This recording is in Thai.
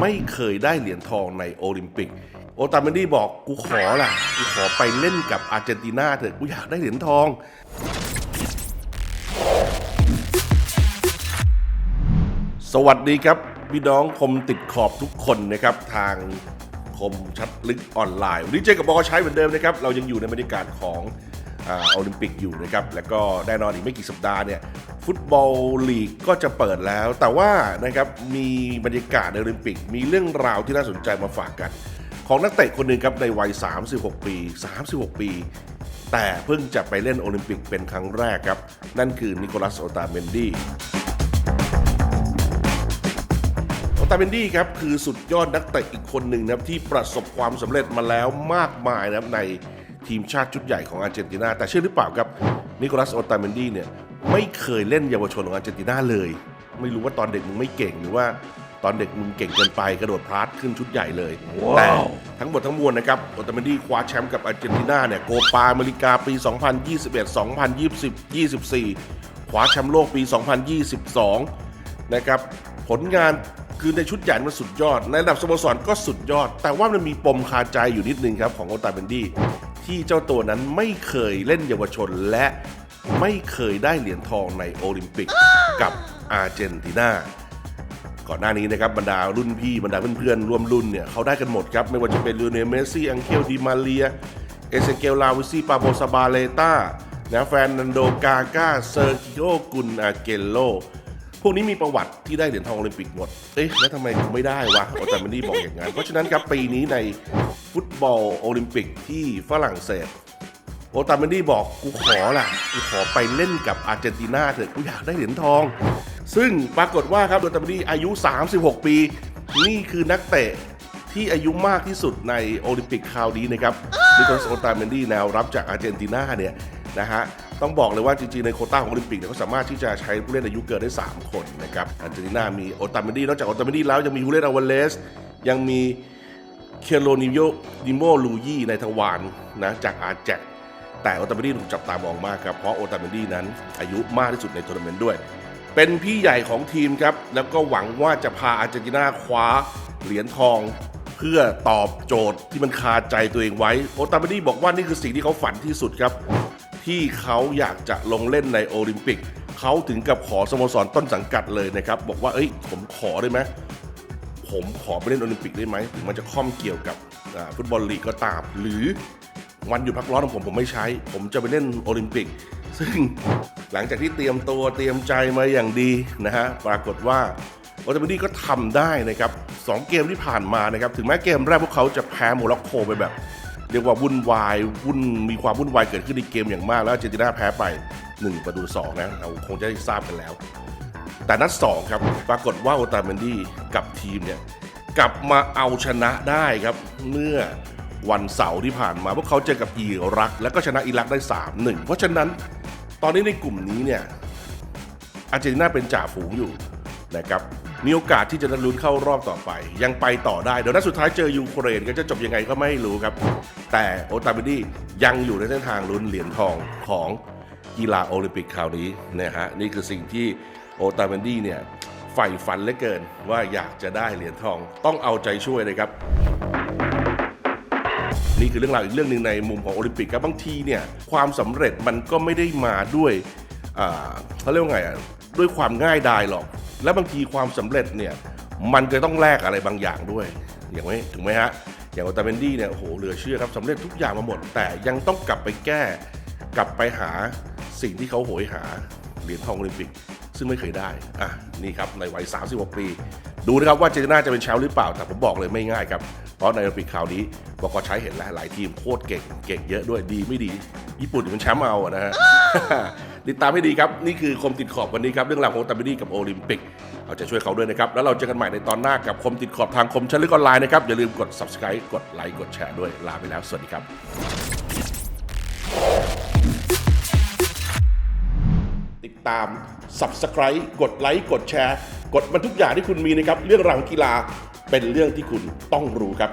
ไม่เคยได้เหรียญทองในโอลิมปิก โอตาเมนดี้บอกกูขอล่ะ กูขอไปเล่นกับอาร์เจนตินาเถอะ กูอยากได้เหรียญทองสวัสดีครับ พี่น้องคมติดขอบทุกคนนะครับ ทางคมชัดลึกออนไลน์ วันนี้เจอกับบอกใช้เหมือนเดิมนะครับ เรายังอยู่ในบรรยากาศของ โอลิมปิกอยู่นะครับ แล้วก็แน่นอนอีกไม่กี่สัปดาห์เนี่ยฟุตบอลลีกก็จะเปิดแล้ว แต่ว่านะครับมีบรรยากาศในโอลิมปิก มีเรื่องราวที่น่าสนใจมาฝากกัน ของนักเตะคนหนึ่งครับในวัย 36 ปี 36 ปี แต่เพิ่งจะไปเล่นโอลิมปิกเป็นครั้งแรกครับ นั่นคือนิโคลัสโอตาเมนดีโอตาเบนดี้ครับคือสุดยอดนักเตะอีกคนหนึ่งนะครับที่ประสบความสำเร็จมาแล้วมากมายนะครับใน ทีมชาติชุดใหญ่ของอาร์เจนตินา แต่เชื่อหรือเปล่าครับนิโคลัสโอตาเบนดี้เนี่ยไม่เคยเล่นเยาวชนของอาร์เจนตินาเลย ไม่รู้ว่าตอนเด็กมึงไม่เก่งหรือว่าตอนเด็กมึงเก่งเกินไปกระโดดพลาดขึ้นชุดใหญ่เลยแต่ทั้งหมดทั้งมวลนะครับโอตาเบนดี้คว้าแชมป์กับอาร์เจนตินาเนี่ยโกปาอเมริกาปี 2021 2020 24 คว้าแชมป์โลกปี 2022 นะครับผลงาน คือในชุดใหญ่มันสุดยอด ในระดับสโมสรก็สุดยอด แต่ว่ามันมีปมคาใจอยู่นิดนึงครับของโอตาเบนดี้ที่เจ้าตัวนั้นไม่เคยเล่นเยาวชนและไม่เคยได้เหรียญทองในโอลิมปิกกับอาร์เจนตินาก่อนหน้านี้นะครับบรรดารุ่นพี่บรรดาเพื่อนๆร่วมรุ่นเนี่ยเขาได้กันหมดครับ ไม่ว่าจะเป็นลูเนเมซี่ อังเคลดิมาเลีย เอเซเกลลาวิซี่ปาโบซาบาเลต้านะแฟนนันโดกาก้าเซอร์กิโอกุนอาเกลโล พวกนี้มีประวัติที่ได้เหรียญทองโอลิมปิกหมด เอ๊ะแล้วทำไมกูไม่ได้วะโอตาเมนดี้บอกอย่างนั้น เพราะฉะนั้นครับปีนี้ในฟุตบอลโอลิมปิกที่ฝรั่งเศสโอตาเมนดี้บอกกูขอล่ะกูขอไปเล่นกับอาร์เจนตินาเถอะกูอยากได้เหรียญทอง ซึ่งปรากฏว่าครับโอตาเมนดี้อายุ 36 ปี นี่คือนักเตะที่อายุมากที่สุดในโอลิมปิกคราวนี้นะครับนิโคลัสโอตาเมนดี้แนวรับจากอาร์เจนตินาเนี่ยนะฮะ ต้องบอกเลยว่าจริงๆ ในโคต้าของโอลิมปิกเนี่ยเขาสามารถที่จะใช้ผู้เล่นอายุเกินได้ 3 คนนะครับอาร์เจนตินามีโอตาเมดี้นอกจากโอตาเมดี้แล้วยังมีฮูเลนอวาเลส ยังมีเคโรนิโยดิโมลูยี่ในทวารนะจากอาแจกแต่โอตาเมดี้ถูกจับตามองมากครับ เพราะโอตาเมดี้นั้นอายุมากที่สุดในทัวร์นาเมนต์ด้วย เป็นพี่ใหญ่ของทีมครับ แล้วก็หวังว่าจะพาอาร์เจนตินาคว้าเหรียญทองเพื่อตอบโจทย์ที่มันคาใจตัวเองไว้ โอตาเมดี้บอกว่านี่คือสิ่งที่เขาฝันที่สุดครับ ที่เขาอยากจะลงเล่นในโอลิมปิก เขาถึงกับขอสโมสรต้นสังกัดเลยนะครับ บอกว่าเอ้ยผมขอได้ไหมผมขอไปเล่นโอลิมปิกได้ไหมถึงมันจะข้อมเกี่ยวกับฟุตบอลลีกก็ตาม หรือวันหยุดพักร้อนของผมผมไม่ใช้ ผมจะไปเล่นโอลิมปิก ซึ่งหลังจากที่เตรียมตัวเตรียมใจมาอย่างดีนะฮะปรากฏว่าโอตาเมดี้ก็ทำได้นะครับสองเกมที่ผ่านมานะครับ ถึงแม้เกมแรกพวกเขาจะแพ้โมร็อกโกไปแบบ เรียกว่าวุ่นวายวุ่นมีความวุ่นวายเกิดขึ้นในเกมอย่างมาก แล้วเจนติน่าแพ้ไป 1 ประตูต่อ2นะเราคงจะได้ทราบกันแล้ว แต่นัด2ครับปรากฏว่าโอตาเมนดี้กับทีมเนี่ยกลับมาเอาชนะได้ครับเมื่อวันเสาร์ที่ผ่านมาพวกเขาเจอกับอิรัก แล้วก็ชนะอิรักได้ 3-1 เพราะฉะนั้นตอนนี้ในกลุ่มนี้เนี่ยอาร์เจนตินาเป็นจ่าฝูงอยู่นะครับ มีโอกาสที่จะลุ้นเข้ารอบต่อไป ยังไปต่อได้ เดี๋ยวนัดสุดท้ายเจอยูเครนก็จะจบยังไงก็ไม่รู้ครับ แต่โอตาเบนดี้ยังอยู่ในเส้นทางลุ้นเหรียญทองของกีฬาโอลิมปิกคราวนี้นะฮะนี่คือสิ่งที่โอตาเบนดี้เนี่ยใฝ่ฝันเหลือเกินว่าอยากจะได้เหรียญทองต้องเอาใจช่วยเลยครับ นี่คือเรื่องราวอีกเรื่องหนึ่งในมุมของโอลิมปิกครับบางทีเนี่ยความสำเร็จมันก็ไม่ได้มาด้วยเขาเรียกว่าไงอะด้วยความง่ายดายหรอก และบางทีความสำเร็จเนี่ยมันจะต้องแลกอะไรบางอย่างด้วย อย่างไหมถูกไหมฮะอย่างโอตาเบนดี้เนี่ยโอ้โหเหลือเชื่อครับสำเร็จทุกอย่างมาหมด แต่ยังต้องกลับไปแก้กลับไปหาสิ่งที่เขาโหยหาเหรียญทองโอลิมปิก ซึ่งไม่เคยได้อะนี่ครับในวัย 36 ปี ดูนะครับว่าเจนน่าจะเป็นแชมป์หรือเปล่า แต่ผมบอกเลยไม่ง่ายครับ เพราะในโอลิมปิกคราวนี้บอกก็ใช้เห็นแล้วหลายทีมโคตรเก่งเก่งเยอะด้วยดีไม่ดี ญี่ปุ่นเป็นแชมป์เอาอะนะฮะ ติดตามให้ดีครับ นี่คือคมติดขอบวันนี้ครับ เรื่องราวของตาบิดี้กับโอลิมปิก เอาใจะช่วยเขาด้วยนะครับ แล้วเราเจอกันใหม่ในตอนหน้ากับคมติดขอบทางคมชั้นลึกออนไลน์นะครับอย่าลืมกด subscribe กดไลค์กดแชร์ด้วยลาไปแล้วสวัสดีครับติดตาม Subscribe กดไลค์ กดแชร์ กดมันทุกอย่างที่คุณมีนะครับ เรื่องราวกีฬาเป็นเรื่องที่คุณต้องรู้ครับ